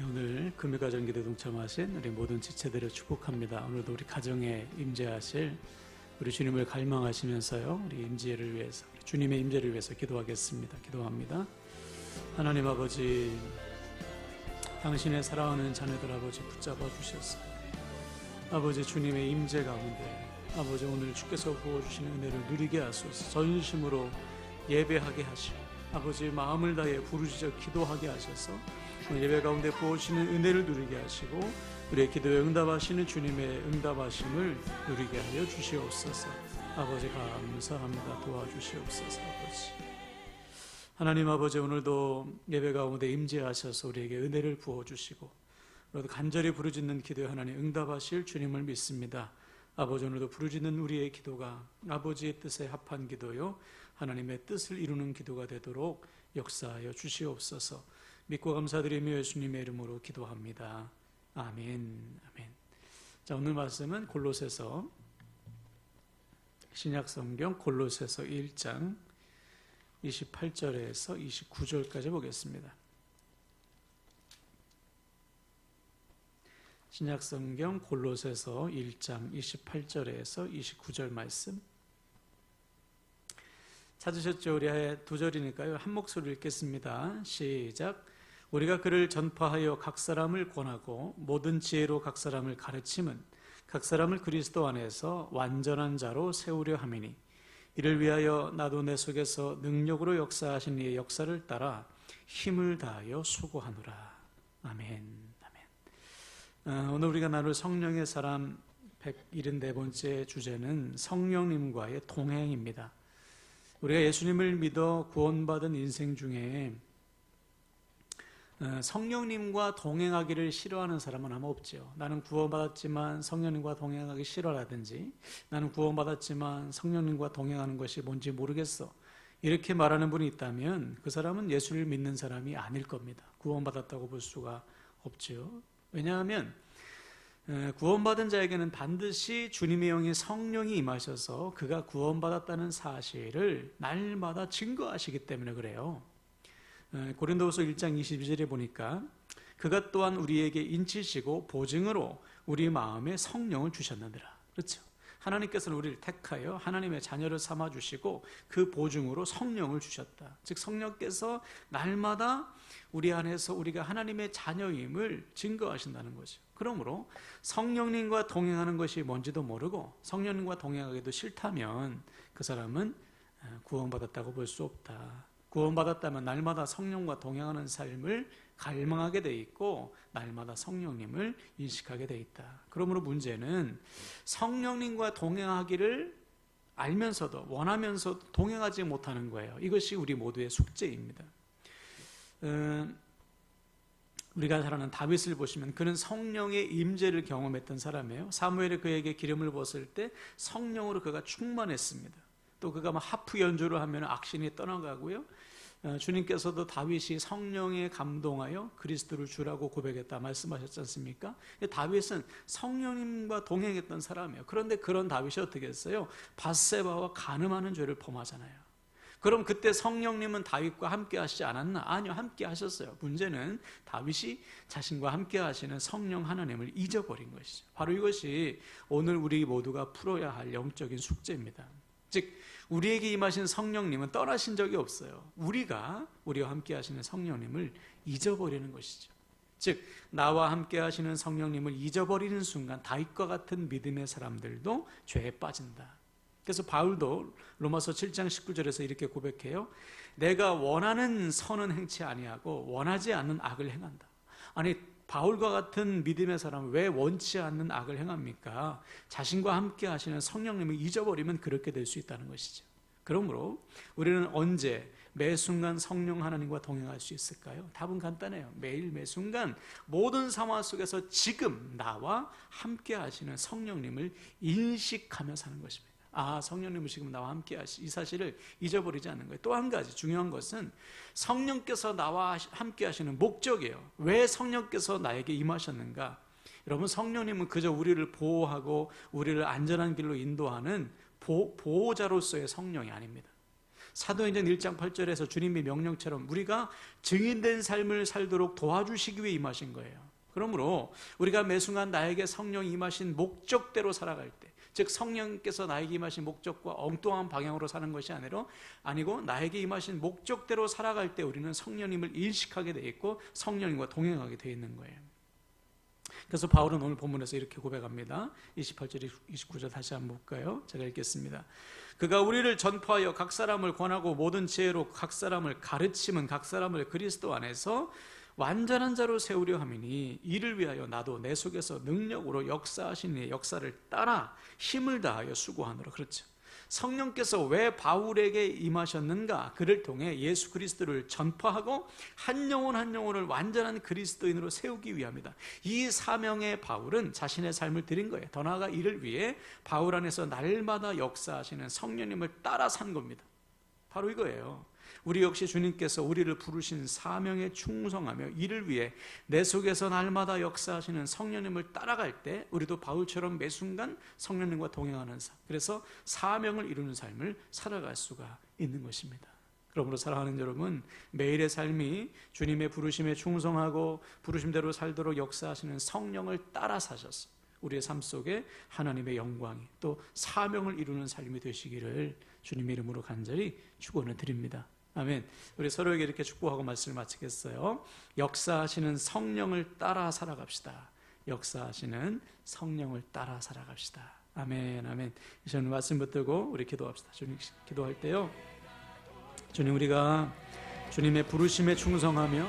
네, 오늘 금요가정 기도 동참하신 우리 모든 지체들을 축복합니다. 오늘도 우리 가정에 임재하실 우리 주님을 갈망하시면서요. 우리 임재를 위해서 우리 주님의 임재를 위해서 기도하겠습니다. 기도합니다. 하나님 아버지 당신의 사랑하는 자녀들 아버지 붙잡아 주셔서 아버지 주님의 임재 가운데 아버지 오늘 주께서 부어주시는 은혜를 누리게 하소서 전심으로 예배하게 하시고 아버지 마음을 다해 부르짖어 기도하게 하셔서 오늘 예배 가운데 부어주시는 은혜를 누리게 하시고 우리의 기도에 응답하시는 주님의 응답하심을 누리게 하여 주시옵소서. 아버지 감사합니다. 도와주시옵소서 아버지. 하나님 아버지 오늘도 예배 가운데 임재하셔서 우리에게 은혜를 부어주시고 오늘도 간절히 부르짖는 기도에 하나님 응답하실 주님을 믿습니다. 아버지 오늘도 부르짖는 우리의 기도가 아버지의 뜻에 합한 기도요. 하나님의 뜻을 이루는 기도가 되도록 역사하여 주시옵소서 믿고 감사드리며 예수님의 이름으로 기도합니다. 아멘. 아멘. 자, 오늘 말씀은 골로새서 신약 성경 골로새서 1장 28절에서 29절까지 보겠습니다. 신약 성경 골로새서 1장 28절에서 29절 말씀 찾으셨죠? 우리 두 절이니까요. 한 목소리 읽겠습니다. 시작. 우리가 그를 전파하여 각 사람을 권하고 모든 지혜로 각 사람을 가르침은 각 사람을 그리스도 안에서 완전한 자로 세우려 함이니 이를 위하여 나도 내 속에서 능력으로 역사하신 이의 역사를 따라 힘을 다하여 수고하노라. 아멘. 아멘. 어, 오늘 우리가 나눌 성령의 사람 174번째 주제는 성령님과의 동행입니다. 우리가 예수님을 믿어 구원받은 인생 중에 어, 성령님과 동행하기를 싫어하는 사람은 아마 없죠. 나는 구원받았지만 성령님과 동행하기 싫어라든지 나는 구원받았지만 성령님과 동행하는 것이 뭔지 모르겠어. 이렇게 말하는 분이 있다면 그 사람은 예수를 믿는 사람이 아닐 겁니다. 구원받았다고 볼 수가 없죠. 왜냐하면 어, 구원받은 자에게는 반드시 주님의 영이 성령이 임하셔서 그가 구원받았다는 사실을 날마다 증거하시기 때문에 그래요. 고린도후서 1장 22절에 보니까 그가 또한 우리에게 인치시고 보증으로 우리 마음에 성령을 주셨느니라. 그렇죠. 하나님께서는 우리를 택하여 하나님의 자녀를 삼아 주시고 그 보증으로 성령을 주셨다. 즉 성령께서 날마다 우리 안에서 우리가 하나님의 자녀임을 증거하신다는 거죠. 그러므로 성령님과 동행하는 것이 뭔지도 모르고 성령님과 동행하기도 싫다면 그 사람은 구원받았다고 볼 수 없다. 구원받았다면 날마다 성령과 동행하는 삶을 갈망하게 돼 있고 날마다 성령님을 인식하게 돼 있다. 그러므로 문제는 성령님과 동행하기를 알면서도 원하면서 동행하지 못하는 거예요. 이것이 우리 모두의 숙제입니다. 음, 우리가 잘 아는 다윗을 보시면 그는 성령의 임재를 경험했던 사람이에요. 사무엘이 그에게 기름을 부었을 때 성령으로 그가 충만했습니다. 또 그가 막 하프 연주를 하면 악신이 떠나가고요. 어, 주님께서도 다윗이 성령에 감동하여 그리스도를 주라고 고백했다 말씀하셨지 않습니까? 다윗은 성령님과 동행했던 사람이에요. 그런데 그런 다윗이 어떻게 했어요? 바세바와 간음하는 죄를 범하잖아요. 그럼 그때 성령님은 다윗과 함께 하시지 않았나? 아니요, 함께 하셨어요. 문제는 다윗이 자신과 함께 하시는 성령 하나님을 잊어버린 것이죠. 바로 이것이 오늘 우리 모두가 풀어야 할 영적인 숙제입니다. 즉 우리에게 임하신 성령님은 떠나신 적이 없어요. 우리가 우리와 함께 하시는 성령님을 잊어버리는 것이죠. 즉 나와 함께 하시는 성령님을 잊어버리는 순간 다윗과 같은 믿음의 사람들도 죄에 빠진다. 그래서 바울도 로마서 7장 19절에서 이렇게 고백해요. 내가 원하는 선은 행치 아니하고 원하지 않는 악을 행한다. 아니 바울과 같은 믿음의 사람은 왜 원치 않는 악을 행합니까? 자신과 함께 하시는 성령님을 잊어버리면 그렇게 될 수 있다는 것이죠. 그러므로 우리는 언제 매 순간 성령 하나님과 동행할 수 있을까요? 답은 간단해요. 매일 매 순간 모든 상황 속에서 지금 나와 함께 하시는 성령님을 인식하며 사는 것입니다. 아, 성령님은 지금 나와 함께 하시, 이 사실을 잊어버리지 않는 거예요. 또 한 가지 중요한 것은 성령께서 나와 함께 하시는 목적이에요. 왜 성령께서 나에게 임하셨는가? 여러분, 성령님은 그저 우리를 보호하고 우리를 안전한 길로 인도하는 보, 보호자로서의 성령이 아닙니다. 사도행전 1장 8절에서 주님의 명령처럼 우리가 증인된 삶을 살도록 도와주시기 위해 임하신 거예요. 그러므로 우리가 매 순간 나에게 성령이 임하신 목적대로 살아갈 때, 즉 성령께서 나에게 임하신 목적과 엉뚱한 방향으로 사는 것이 아니라 아니고 나에게 임하신 목적대로 살아갈 때 우리는 성령님을 인식하게 돼 있고 성령님과 동행하게 돼 있는 거예요. 그래서 바울은 오늘 본문에서 이렇게 고백합니다. 28절, 29절 다시 한번 볼까요? 제가 읽겠습니다. 그가 우리를 전파하여 각 사람을 권하고 모든 지혜로 각 사람을 가르치면 각 사람을 그리스도 안에서 완전한 자로 세우려 함이니 이를 위하여 나도 내 속에서 능력으로 역사하신 이의 역사를 따라 힘을 다하여 수고하노라. 그렇죠. 성령께서 왜 바울에게 임하셨는가? 그를 통해 예수 그리스도를 전파하고 한 영혼 한 영혼을 완전한 그리스도인으로 세우기 위함이다. 이 사명의 바울은 자신의 삶을 드린 거예요. 더 나아가 이를 위해 바울 안에서 날마다 역사하시는 성령님을 따라 산 겁니다. 바로 이거예요. 우리 역시 주님께서 우리를 부르신 사명에 충성하며 이를 위해 내 속에서 날마다 역사하시는 성령님을 따라갈 때 우리도 바울처럼 매 순간 성령님과 동행하는 삶 그래서 사명을 이루는 삶을 살아갈 수가 있는 것입니다. 그러므로 사랑하는 여러분 매일의 삶이 주님의 부르심에 충성하고 부르심대로 살도록 역사하시는 성령을 따라 사셔서 우리의 삶 속에 하나님의 영광이 또 사명을 이루는 삶이 되시기를 주님의 이름으로 간절히 축원을 드립니다. 아멘. 우리 서로에게 이렇게 축복하고 말씀을 마치겠어요. 역사하시는 성령을 따라 살아갑시다. 역사하시는 성령을 따라 살아갑시다. 아멘, 아멘. 저는 말씀 붙들고 우리 기도합시다. 주님 기도할 때요. 주님 우리가 주님의 부르심에 충성하며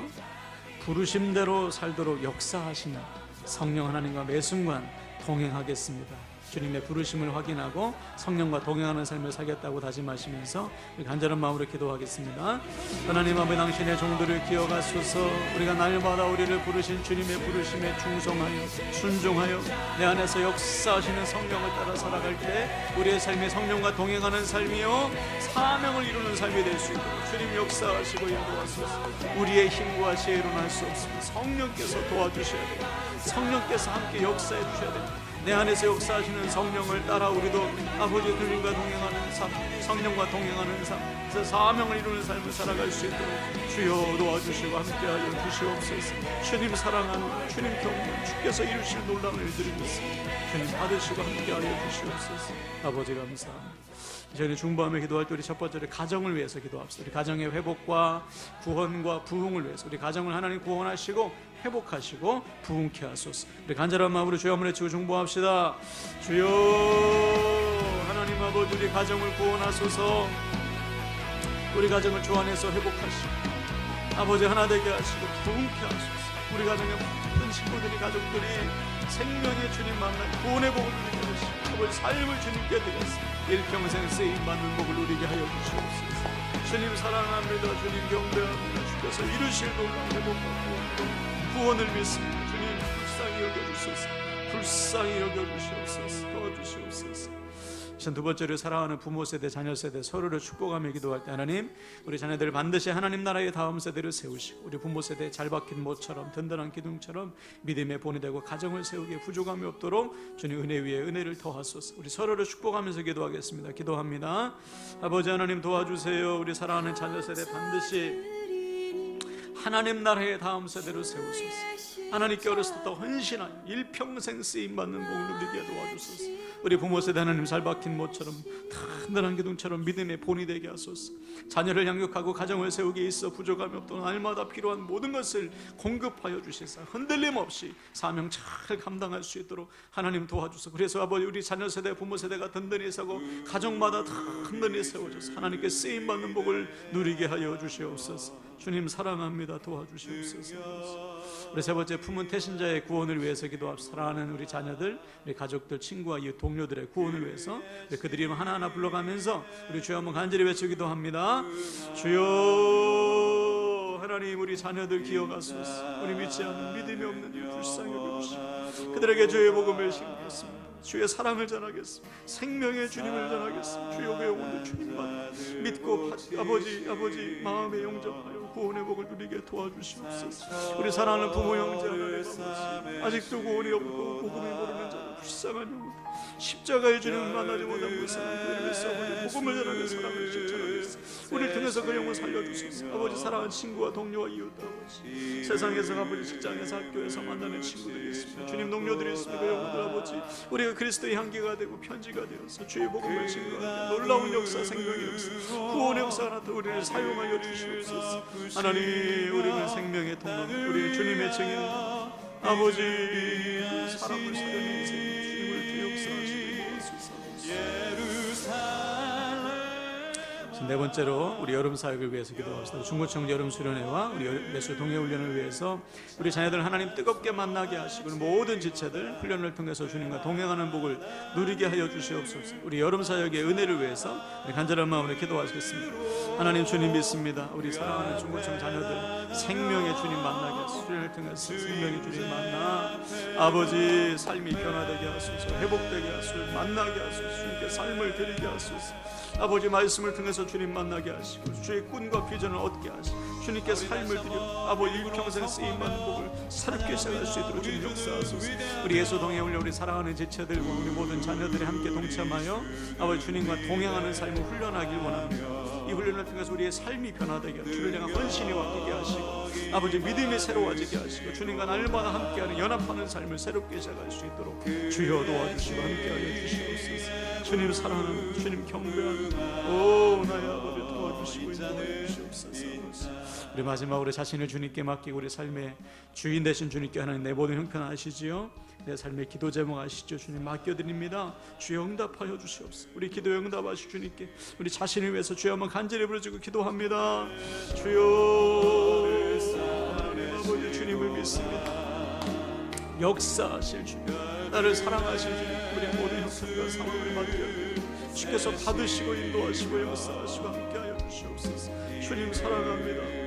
부르심대로 살도록 역사하시는 성령 하나님과 매 순간 동행하겠습니다. 주님의 부르심을 확인하고 성령과 동행하는 삶을 살겠다고 다짐하시면서 간절한 마음으로 기도하겠습니다. 하나님 아버지 당신의 종들을 기억하소서 우리가 날마다 우리를 부르신 주님의 부르심에 충성하여 순종하여 내 안에서 역사하시는 성령을 따라 살아갈 때 우리의 삶이 성령과 동행하는 삶이요 사명을 이루는 삶이 될 수 있도록 주님 역사하시고 인도하소서 우리의 힘과 지혜로는 할 수 없습니다. 성령께서 도와주셔야 됩니다. 성령께서 함께 역사해 주셔야 됩니다. 내 안에서 역사하시는 성령을 따라 우리도 아버지 주님과 동행하는 삶, 성령과 동행하는 삶, 그래서 사명을 이루는 삶을 살아갈 수 있도록 주여 도와주시고 함께하여 주시옵소서. 주님 사랑하는 주님 경외 주께서 이루실 놀라운 일들이 있습니다. 주님 받으시고 함께하여 주시옵소서. 아버지 감사합니다. 저희는 중보하며 기도할 때 우리 첫 번째로 가정을 위해서 기도합시다. 우리 가정의 회복과 구원과 부흥을 위해서 우리 가정을 하나님 구원하시고 회복하시고 부흥케 하소서. 우리 간절한 마음으로 주여 한번 외치고 중보합시다. 주여 하나님 아버지 우리 가정을 구원하소서. 우리 가정을 주 안에서 회복하시고 아버지 하나 되게 하시고 부흥케 하소서. 우리 가정의 모든 식구들이 가족들이 생명의 주님 만나 구원의 복을 누리게 하시고 아버지 삶을 주님께 드렸습니다. 일평생 쓰임 받는 복을 누리게 하여 주시옵소서. 주님 사랑합니다. 주님 경배합니다. 주께서 이루실 놀라운 회복과 구원, 구원을 믿습니다. 주님 불쌍히 여겨주소서. 불쌍히 여겨주시옵소서. 도와주시옵소서. 두 번째로 사랑하는 부모 세대, 자녀 세대 서로를 축복하며 기도할 때 하나님 우리 자녀들을 반드시 하나님 나라의 다음 세대를 세우시고 우리 부모 세대 잘 박힌 모처럼 든든한 기둥처럼 믿음의 본이 되고 가정을 세우기에 부족함이 없도록 주님 은혜 위에 은혜를 더하소서 우리 서로를 축복하면서 기도하겠습니다 기도합니다 아버지 하나님 도와주세요 우리 사랑하는 자녀 세대 반드시 하나님 나라의 다음 세대를 세우소서. 하나님께 어렸을 때부터 헌신하여 일평생 쓰임받는 복을 누리게 도와주소서. 우리 부모 세대 하나님 잘 박힌 모처럼 든든한 기둥처럼 믿음의 본이 되게 하소서. 자녀를 양육하고 가정을 세우기에 있어 부족함이 없도록 날마다 필요한 모든 것을 공급하여 주시사 흔들림 없이 사명 잘 감당할 수 있도록 하나님 도와주소 그래서 아버지 우리 자녀 세대 부모 세대가 든든히 서고 가정마다 든든히 세워져서 하나님께 쓰임받는 복을 누리게 하여 주시옵소서 주님 사랑합니다. 도와주시옵소서. 우리 세 번째 품은 태신자의 구원을 위해서 기도합시다. 사랑하는 우리 자녀들 우리 가족들 친구와 이 동료들의 구원을 위해서 그들이 하나하나 불러가면서 우리 주여 한번 간절히 외치기도 합니다. 주여 하나님 우리 자녀들 기억하소서 우리 믿지 않는 믿음이 없는 이 불쌍히 여겨주시고 그들에게 주의 복음을 심겠습니다 주의 사랑을 전하겠습니다. 생명의 주님을 전하겠습니다. 주여 왜 오늘 주님만 믿고 아버지 아버지 마음에 영접하여 구원의 복을 누리게 도와주시옵소서. 우리 사랑하는 부모 형제 아버지 아직도 구원이 없고 복음이 모르는 자 불쌍한 영혼 십자가의 주님을 만나지 못한 불쌍한 그들을 위해서 아버지 복음을 전하는 사랑을 실천하고 있어 우리를 통해서 그 영을 살려주소서. 아버지 사랑하는 친구와 동료와 이웃 아버지. 세상에서 아버지 직장에서 학교에서 만나는 친구들이 있습니다. 주님 동료들이 있습니다. 그 영혼들 아버지. 우리가 그리스도의 향기가 되고 편지가 되어서 주의 복음을 증거하는 놀라운 역사 생명의 역사 구원의 역사가 나타 우리를 사용하여 주시옵소서. 하나님 우리는 생명의 통로 우리는 주님의 증인 아버지 사람을 살려내는 인생 네 번째로 우리 여름 사역을 위해서 기도합시다. 중고청 여름 수련회와 우리 매수 동해 훈련을 위해서 우리 자녀들 하나님 뜨겁게 만나게 하시고 모든 지체들 훈련을 통해서 주님과 동행하는 복을 누리게 하여 주시옵소서. 우리 여름 사역의 은혜를 위해서 간절한 마음으로 기도하시겠습니다. 하나님 주님 믿습니다. 우리 사랑하는 중고청 자녀들 생명의 주님 만나게 하소서. 수련을 통해서 생명의 주님 만나 아버지 삶이 변화되게 하소서. 회복되게 하소서. 만나게 하소서. 주님께 삶을 드리게 하소서. 아버지 말씀을 통해서 주님 만나게 하시고 주의 꿈과 비전을 얻게 하시고 주님께 삶을 드려 아버지 일평생 쓰임받는 복을 새롭게 시작할 수 있도록 주님 역사하소서. 우리 예수 동해 올려 우리 사랑하는 지체들과 우리 모든 자녀들이 함께 동참하여 아버지 주님과 동행하는 삶을 훈련하길 원합니다. 이 훈련을 통해서 우리의 삶이 변화되게 하고 주를 향한 헌신이 바뀌게 하시고 아버지 믿음이 새로워지게 하시고 주님과 날마다 함께하는 연합하는 삶을 새롭게 시작할 수 있도록 주여 도와주시고 함께하여 주시옵소서. 주님 사랑하는 주님 경배하는 오 나의 아버지 도와주시고 인도하여 주시옵소서 우리 마지막으로 자신을 주님께 맡기고 우리 삶의 주인 되신 주님께 하나님 내 모든 형편 아시지요. 내 삶의 기도 제목 아시죠? 주님 맡겨드립니다. 주여 응답하여 주시옵소서. 우리 기도 응답하시 주님께 우리 자신을 위해서 주여 한번 간절히 부르짖고 기도합니다. 주여 아버지 주님을 믿습니다. 역사하실 주님 나를 사랑하실 주님 우리 모든 형편과 상황을 맡겨 주께서 받으시고 인도하시고 역사하시고 함께하여 주시옵소서. 주님 사랑합니다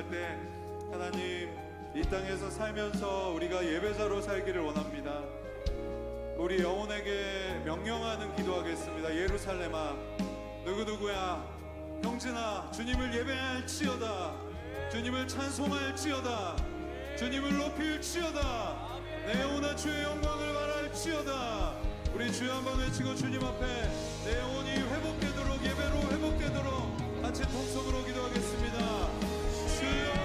기도할 때 하나님 이 땅에서 살면서 우리가 예배자로 살기를 원합니다. 우리 영혼에게 명령하는 기도하겠습니다. 예루살렘아 누구누구야 형제나 주님을 예배할지어다. 주님을 찬송할지어다. 주님을 높일지어다. 내 영혼아 주의 영광을 말할지어다. 우리 주여 한번 외치고 주님 앞에 내 영혼이 회복되도록 예배로 회복되도록 같이 통성으로 기도하겠습니다. Lord.